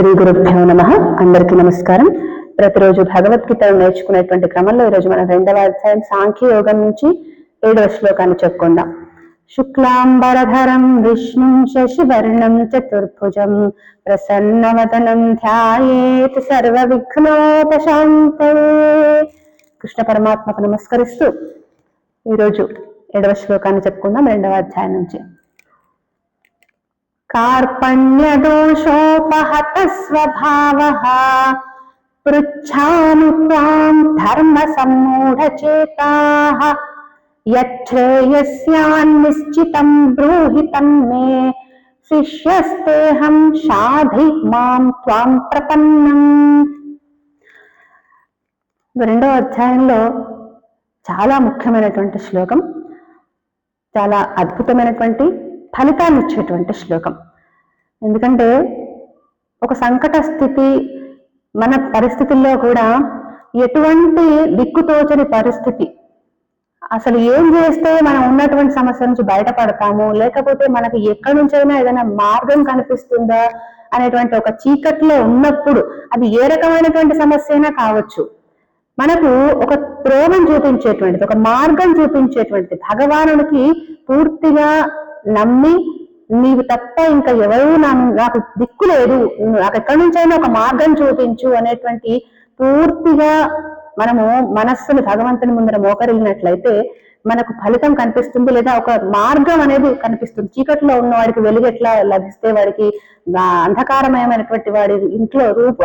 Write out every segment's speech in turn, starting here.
శ్రీ గురుభ్యో నమ. అందరికీ నమస్కారం. ప్రతిరోజు భగవద్గీత నేర్చుకునేటువంటి క్రమంలో ఈరోజు మనం రెండవ అధ్యాయం సాంఖ్య యోగం నుంచి ఏడవ శ్లోకాన్ని చెప్పుకుందాం. శుక్లాంబరధరం విష్ణుం శశివర్ణం చతుర్భుజం ప్రసన్నవదనం ధ్యాయేత్ సర్వ విఘ్నోపశాంతే కృష్ణ పరమాత్మకు నమస్కరిస్తూ ఈరోజు ఏడవ శ్లోకాన్ని చెప్పుకుందాం రెండవ అధ్యాయం నుంచి. कार्पण्यदोषोपहत स्वभावः पृच्छामि त्वां धर्मसम्मूढचेताः यच्छ्रेयस्यान्निश्चितं ब्रूहि तन्मे శిష్యస్తేహం షాధి మాం త్వాం ప్రపన్నం రెండవ అధ్యాయంలో చాలా ముఖ్యమైనటువంటి శ్లోకం చాలా అద్భుతమైనటువంటి ఫలితాన్ని ఇచ్చేటువంటి శ్లోకం. ఎందుకంటే ఒక సంకట స్థితి మన పరిస్థితుల్లో కూడా ఎటువంటి దిక్కుతోచని పరిస్థితి అసలు ఏం చేస్తే మనం ఉన్నటువంటి సమస్య నుంచి బయటపడతాము లేకపోతే మనకు ఎక్కడి నుంచైనా ఏదైనా మార్గం కనిపిస్తుందా అనేటువంటి ఒక చీకట్లో ఉన్నప్పుడు అది ఏ రకమైనటువంటి సమస్య అయినా కావచ్చు. మనకు ఒక ప్రేమను చూపించేటువంటిది ఒక మార్గం చూపించేటువంటిది భగవానుడికి పూర్తిగా నమ్మి నీవు తప్ప ఇంకా ఎవరు నాకు దిక్కు లేదు. నాకు ఎక్కడి నుంచైనా ఒక మార్గం చూపించు అనేటువంటి పూర్తిగా మనము మనస్సును భగవంతుని ముందర మోకరిల్లినట్లయితే మనకు ఫలితం కనిపిస్తుంది లేదా ఒక మార్గం అనేది కనిపిస్తుంది. చీకట్లో ఉన్న వాడికి వెలుగు ఎట్లా లభిస్తే వాడికి అంధకారమయమైనటువంటి వాడి ఇంట్లో రూప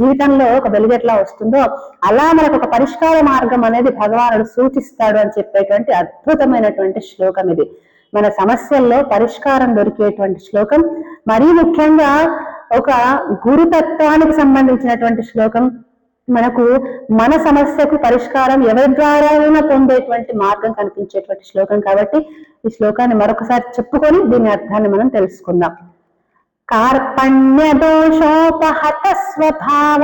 జీవితంలో ఒక వెలుగు ఎట్లా వస్తుందో అలా మనకు ఒక పరిష్కార మార్గం అనేది భగవానుడు సూచిస్తాడు అని చెప్పేటువంటి అద్భుతమైనటువంటి శ్లోకం ఇది. మన సమస్యల్లో పరిష్కారం దొరికేటువంటి శ్లోకం. మరీ ముఖ్యంగా ఒక గురుతత్వానికి సంబంధించినటువంటి శ్లోకం. మనకు మన సమస్యకు పరిష్కారం ఎవరి ద్వారా అయినా పొందేటువంటి మార్గం కనిపించేటువంటి శ్లోకం కాబట్టి ఈ శ్లోకాన్ని మరొకసారి చెప్పుకొని దీని అర్థాన్ని మనం తెలుసుకుందాం. కార్పణ్య దోషోపహత స్వభావ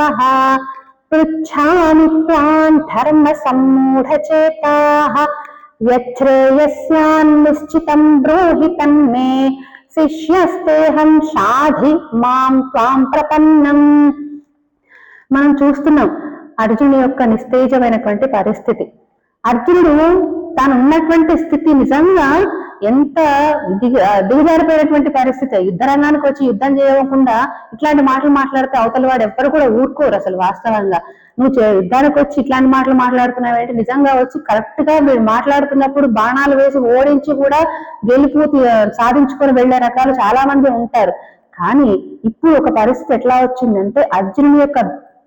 పృచ్ఛామి త్వాం ధర్మ సమ్మూఢచేతా యశ్రేయస్యాన్నిశ్చితం బ్రూహి తన్మే శిష్యస్తేహం షాధి మాం త్వాం ప్రపన్నం మనం చూస్తున్నాం అర్జునుడి యొక్క నిస్తేజమైనటువంటి పరిస్థితి. అర్జునుడు తాను ఉన్నటువంటి స్థితి నిజంగా ఎంత దిగ దిగజారిపోయినటువంటి పరిస్థితి. యుద్ధ రంగానికి వచ్చి యుద్ధం చేయకుండా ఇట్లాంటి మాటలు మాట్లాడితే అవతల వాడు ఎవ్వరు కూడా ఊరుకోరు అసలు వాస్తవంగా. నువ్వు యుద్ధానికి వచ్చి ఇట్లాంటి మాటలు మాట్లాడుతున్నావంటే నిజంగా వచ్చి కరెక్ట్గా మీరు మాట్లాడుతున్నప్పుడు బాణాలు వేసి ఓడించి కూడా గెలుపు సాధించుకొని వెళ్ళే రకాలు చాలా మంది ఉంటారు. కానీ ఇప్పుడు ఒక పరిస్థితి ఎట్లా వచ్చిందంటే అర్జునుని యొక్క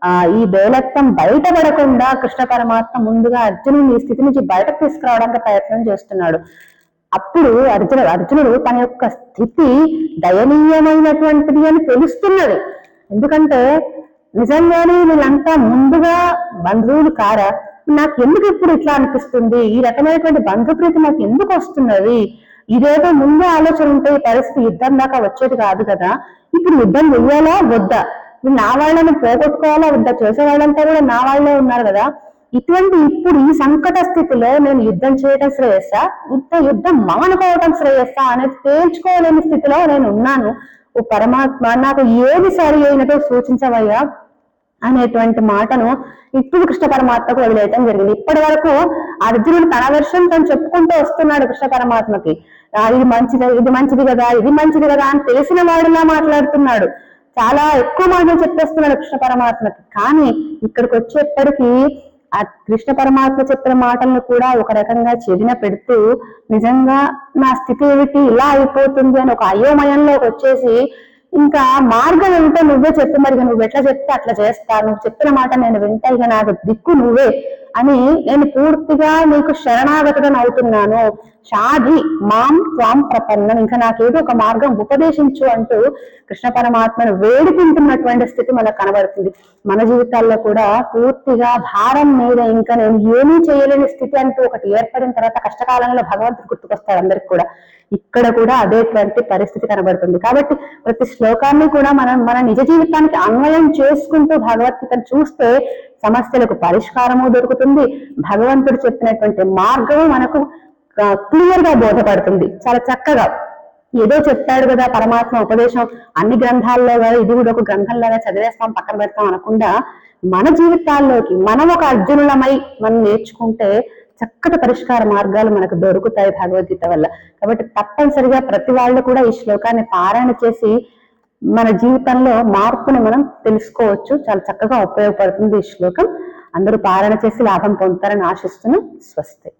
ఆ ఈ బేలత్వం బయటపడకుండా కృష్ణ పరమాత్మ ముందుగా అర్జునుని ఈ స్థితి నుంచి బయటకు తీసుకురావడానికి ప్రయత్నం చేస్తున్నాడు. అప్పుడు అర్జున అర్జునుడు తన యొక్క స్థితి దయనీయమైనటువంటిది అని తెలుస్తున్నది. ఎందుకంటే నిజంగానే వీళ్ళంతా ముందుగా బంధువులు కారా? నాకు ఎందుకు ఇప్పుడు ఇట్లా అనిపిస్తుంది? ఈ రకమైనటువంటి బంధుప్రీతి నాకు ఎందుకు వస్తున్నది? ఇదేదో ముందే ఆలోచన ఉంటే ఈ పరిస్థితి యుద్ధం దాకా వచ్చేది కాదు కదా. ఇప్పుడు యుద్ధం చెయ్యాలా? వద్దా? నా వాళ్ళని పోగొట్టుకోవాలా? వద్దా? చేసే వాళ్ళంతా కూడా నా వాళ్ళే ఉన్నారు కదా. ఇటువంటి ఇప్పుడు ఈ సంకట స్థితిలో నేను యుద్ధం చేయటం శ్రేయస్సా? యుద్ధ యుద్ధం మానుకోవటం శ్రేయస్సా? అనేది తేల్చుకోలేని స్థితిలో నేను ఉన్నాను. ఓ పరమాత్మ నాకు ఏది సరి అయినదో సూచించవయ్యా అనేటువంటి మాటను ఇప్పుడు కృష్ణ పరమాత్మకు వదిలేయటం జరిగింది. ఇప్పటి వరకు అర్జునుడు తన వర్షం తను చెప్పుకుంటూ వస్తున్నాడు కృష్ణ పరమాత్మకి. ఇది మంచిది ఇది మంచిది కదా ఇది మంచిది కదా అని తెలిసిన వాడిలా మాట్లాడుతున్నాడు. చాలా ఎక్కువ మాటలు చెప్పేస్తున్నాడు కృష్ణ పరమాత్మకి. కానీ ఇక్కడికి వచ్చేప్పటికీ ఆ కృష్ణ పరమాత్మ చెప్పిన మాటలను కూడా ఒక రకంగా చెవిన పెడుతూ నిజంగా నా స్థితి ఏమిటి? ఇలా అయిపోతుంది అని ఒక అయోమయంలోకి వచ్చేసి ఇంకా మార్గం ఉంటే నువ్వే చెప్పు మరి నువ్వు ఎట్లా చెప్తే అట్లా చేస్తా నువ్వు చెప్పిన మాట నేను వింటా ఇక నాకు దిక్కు నువ్వే. అని నేను పూర్తిగా నీకు శరణాగతుడని అవుతున్నాను. షాధి మాం త్వాం ప్రపన్నం. ఇంకా నాకేదో ఒక మార్గం ఉపదేశించు అంటూ కృష్ణ పరమాత్మను వేడుకుంటున్నటువంటి స్థితి మనకు కనబడుతుంది. మన జీవితాల్లో కూడా పూర్తిగా భారం మీద ఇంకా నేను ఏమీ చేయలేని స్థితి అంటూ ఒకటి ఏర్పడిన తర్వాత కష్టకాలంలో భగవంతుడు గుర్తుకొస్తాడు అందరికి కూడా. ఇక్కడ కూడా అదేటువంటి పరిస్థితి కనబడుతుంది. కాబట్టి ప్రతి శ్లోకాన్ని కూడా మనం మన నిజ జీవితానికి అన్వయం చేసుకుంటూ భగవద్గీతను చూస్తే సమస్యలకు పరిష్కారము దొరుకుతుంది. భగవంతుడు చెప్పినటువంటి మార్గము మనకు క్లియర్గా బోధపడుతుంది. చాలా చక్కగా. ఏదో చెప్తాడు కదా పరమాత్మ ఉపదేశం. అన్ని గ్రంథాల్లో కదా ఇది కూడా ఒక గ్రంథంలాగా చదివేస్తాం పక్కన పెడతాం అనకుండా మన జీవితాల్లోకి మనం ఒక అర్జునులమై మనం నేర్చుకుంటే చక్కటి పరిష్కార మార్గాలు మనకు దొరుకుతాయి భగవద్గీత వల్ల. కాబట్టి తప్పనిసరిగా ప్రతి వాళ్ళు కూడా ఈ శ్లోకాన్ని పారాయణ చేసి మన జీవితంలో మార్పుని మనం తెలుసుకోవచ్చు. చాలా చక్కగా ఉపయోగపడుతుంది ఈ శ్లోకం. అందరూ పాలన చేసి లాభం పొందుతారని ఆశిస్తున్నాం స్వస్తి.